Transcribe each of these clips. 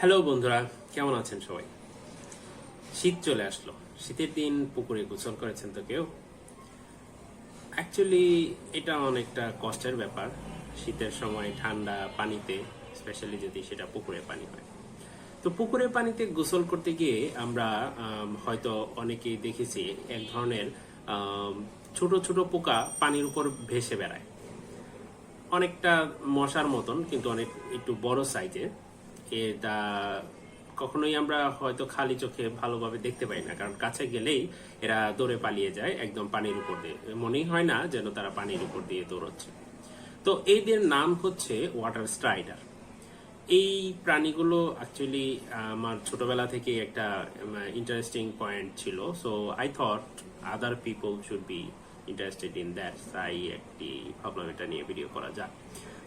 Hello বন্ধুরা। কেমন আছেন সবাই? শীত চলে আসলো। শীতের দিন পুকুরে গোসল করেছেন তো কেউ? অ্যাকচুয়ালি এটা অনেকটা কষ্টের ব্যাপার। শীতের সময় ঠান্ডা পানিতে স্পেশালি যদি সেটা পুকুরে পানি হয়। তো পুকুরের পানিতে গোসল করতে গিয়ে আমরা হয়তো অনেকেই দেখেছি এক ধরনের ছোট ছোট পোকা পানির উপর ভেসে বেড়ায়। অনেকটা মশার মতন, কিন্তু অনেক, একটু বড় সাইজের এটা কখনোই আমরা হয়তো খালি চোখে ভালোভাবে দেখতে পাই না, কারণ কাছে গেলেই এরা দৌড়ে পালিয়ে যায় একদম পানির উপর দিয়ে। মনেই হয় না যেন তারা পানির উপর দিয়ে দৌড়চ্ছে। তো এদের নাম হচ্ছে ওয়াটার স্ট্রাইডার। এই প্রাণীগুলো অ্যাকচুয়ালি আমার ছোটবেলা থেকে একটা ইন্টারেস্টিং পয়েন্ট ছিল। So I thought other people should be interested in that তাই একটি ভাবলাম এটা নিয়ে ভিডিও করা যাক।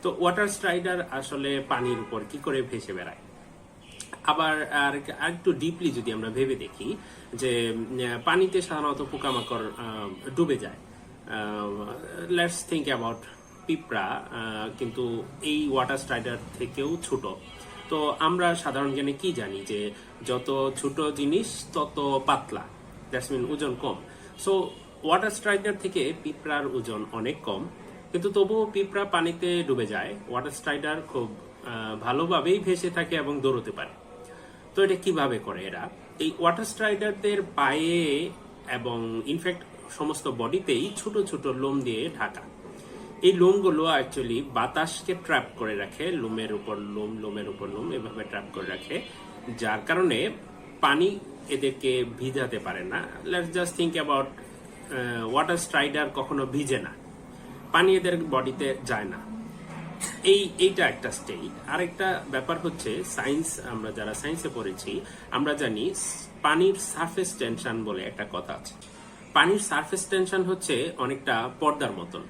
তো ওয়াটার স্ট্রাইডার আসলে পানির উপর কি করে ভেসে বেড়ায়? আবার আর একটু ডিপলি যদি আমরা ভেবে দেখি যে পানিতে সাধারণত পোকামাকড় ডুবে যায়। লেটস থিঙ্ক অ্যাবাউট পিঁপড়া কিন্তু এই ওয়াটার স্ট্রাইডার থেকেও ছোট। তো আমরা সাধারণ জ্ঞানে কি জানি যে, যত ছোট জিনিস তত পাতলা। দ্যাটস মিন ওজন কম। সো ওয়াটার স্ট্রাইডার থেকে পিঁপড়ার ওজন অনেক কম, কিন্তু তবুও পিঁপড়া পানিতে ডুবে যায়। ওয়াটার স্ট্রাইডার খুব ভালোভাবেই ভেসে থাকে এবং দৌড়তে পারে। তো এটা কীভাবে করে এরা? এই ওয়াটার স্ট্রাইডারদের পায়ে এবং ইনফ্যাক্ট সমস্ত বডিতেই ছোট ছোট লোম দিয়ে ঢাকা। এই লোমগুলো অ্যাকচুয়ালি বাতাসকে ট্র্যাপ করে রাখে, লোমের উপর লোম, লোমের উপর লোম এভাবে ট্র্যাপ করে রাখে, যার কারণে পানি এদেরকে ভিজাতে পারে না। Let's just think about water strider কখনো ভিজে না। পানি এদের বডিতে যায় না। এই, এইটা একটা স্টেট আরেকটা ব্যাপার হচ্ছে সায়েন্স আমরা যারা সায়েন্সে পড়েছি, আমরা জানি পানির সারফেস টেনশন বলে একটা কথা আছে। পানির সারফেস টেনশন হচ্ছে অনেকটা পর্দার মতন।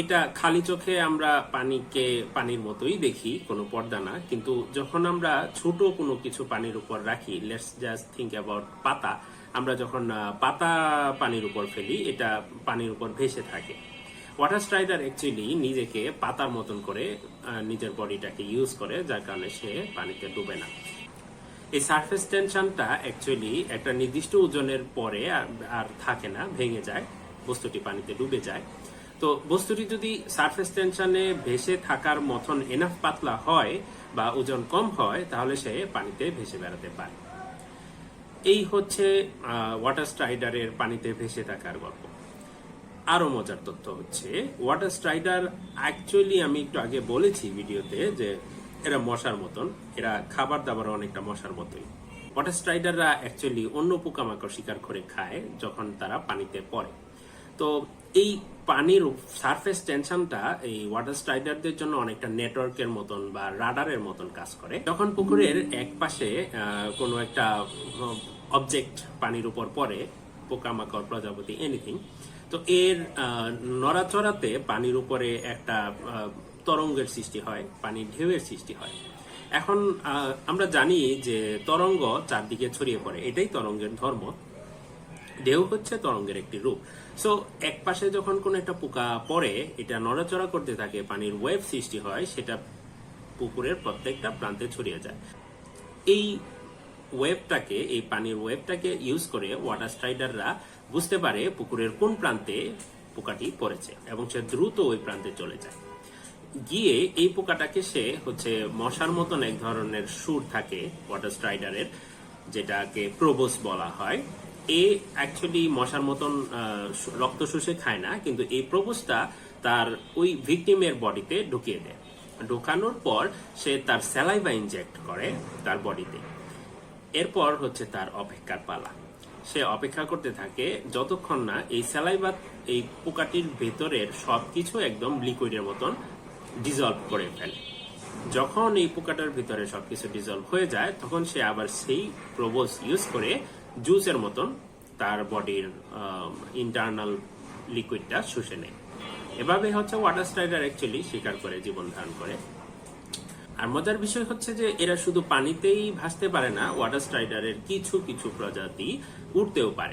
এটা খালি চোখে আমরা পানিকে, পানির মতোই দেখি, কোনো পর্দা না। কিন্তু যখন আমরা ছোট কোনো কিছু পানির উপর রাখি লেটস জাস্ট থিঙ্ক অ্যাবাউট পাতা, আমরা যখন পাতা পানির উপর ফেলি, এটা পানির উপর ভেসে থাকে। ওয়াটার স্ট্রাইডার অ্যাকচুয়ালি নিজেকে পাতার মতন করে নিজের বডিটাকে ইউজ করে, যার কারণে সে পানিতে ডুবে না। এই সারফেস টেনশনটা অ্যাকচুয়ালি একটা নির্দিষ্ট ওজনের পরে আর থাকে না, ভেঙে যায়, বস্তুটি পানিতে ডুবে যায়। তো বস্তুটি যদি সারফেস টেনশনে ভেসে থাকার মতন এনাফ পাতলা হয় বা ওজন কম হয়, তাহলে সে পানিতে ভেসে বেড়াতে পারে। এই হচ্ছে ওয়াটার স্ট্রাইডারের পানিতে ভেসে থাকার গল্প। আরও মজার তথ্য হচ্ছে ওয়াটার স্ট্রাইডার অ্যাকচুয়ালি আমি একটু আগে বলেছি ভিডিওতে যে এরা মশার মতন, এরা খাবার দাবার অনেকটা মশার মতোই। ওয়াটার স্ট্রাইডাররা অ্যাকচুয়ালি অন্য পোকামাকড় শিকার করে খায় যখন তারা পানিতে পড়ে। তো এই পানির সারফেস টেনশনটা এই ওয়াটার স্ট্রাইডারদের জন্য অনেকটা নেটওয়ার্কের মতন বা রাডারের মতন কাজ করে। যখন পুকুরের এক পাশে কোনো একটা অবজেক্ট পানির উপর পড়ে, পোকামাকড়, প্রজাপতি এনিথিং তো এর নড়াচড়াতে পানির উপরে একটা তরঙ্গের সৃষ্টি হয়, পানির ঢেউয়ের সৃষ্টি হয়। এখন আমরা জানি যে তরঙ্গ চারদিকে ছড়িয়ে পড়ে। এটাই তরঙ্গের ধর্ম। ঢেউ হচ্ছে তরঙ্গের একটি রূপ। সো এক পাশে যখন কোনো একটা পোকা পড়ে, এটা নড়াচড়া করতে থাকে, পানির ওয়েভ সৃষ্টি হয়, সেটা পুকুরের প্রত্যেকটা প্রান্তে ছড়িয়ে যায়। এই ওয়েবটাকে এই পানির ওয়েবটাকে ইউজ করে ওয়াটার স্ট্রাইডাররা বুঝতে পারে পুকুরের কোন প্রান্তে পোকাটি পড়েছে এবং সে দ্রুত ওই প্রান্তে চলে যায়। গিয়ে এই পোকাটাকে সে হচ্ছে মশার মতন এক ধরনের সুর থাকে ওয়াটার স্ট্রাইডারের যেটাকে প্রবোস বলা হয়। এ অ্যাকচুয়ালি মশার মতন রক্ত শুষে খায় না, কিন্তু এই প্রবোসটা তার ওই ভিকটিমের বডিতে ঢুকিয়ে দেয়। ঢোকানোর পর সে তার স্যালাইভা ইনজেক্ট করে তার বডিতে। এরপর হচ্ছে তার অপেক্ষার পালা। সে অপেক্ষা করতে থাকে যতক্ষণ না এই স্যালাইভা এই পোকাটির ভেতরের সবকিছু একদম লিকুইডের মতন ডিজলভ করে ফেলে। যখন এই পোকাটার ভিতরে সবকিছু ডিজলভ হয়ে যায়, তখন সে আবার সেই প্রবোস ইউজ করে জুসের মতন তার বডির ইন্টারনাল লিকুইডটা শুষে নেয়। এভাবে হচ্ছে ওয়াটার স্ট্রাইডার অ্যাকচুয়ালি শিকার করে, জীবন ধারণ করে। আর মজার বিষয় হচ্ছে যে এরা শুধু পানিতেই ভাসতে পারে না ওয়াটার স্ট্রাইডারের কিছু কিছু প্রজাতি উঠতেও পারে।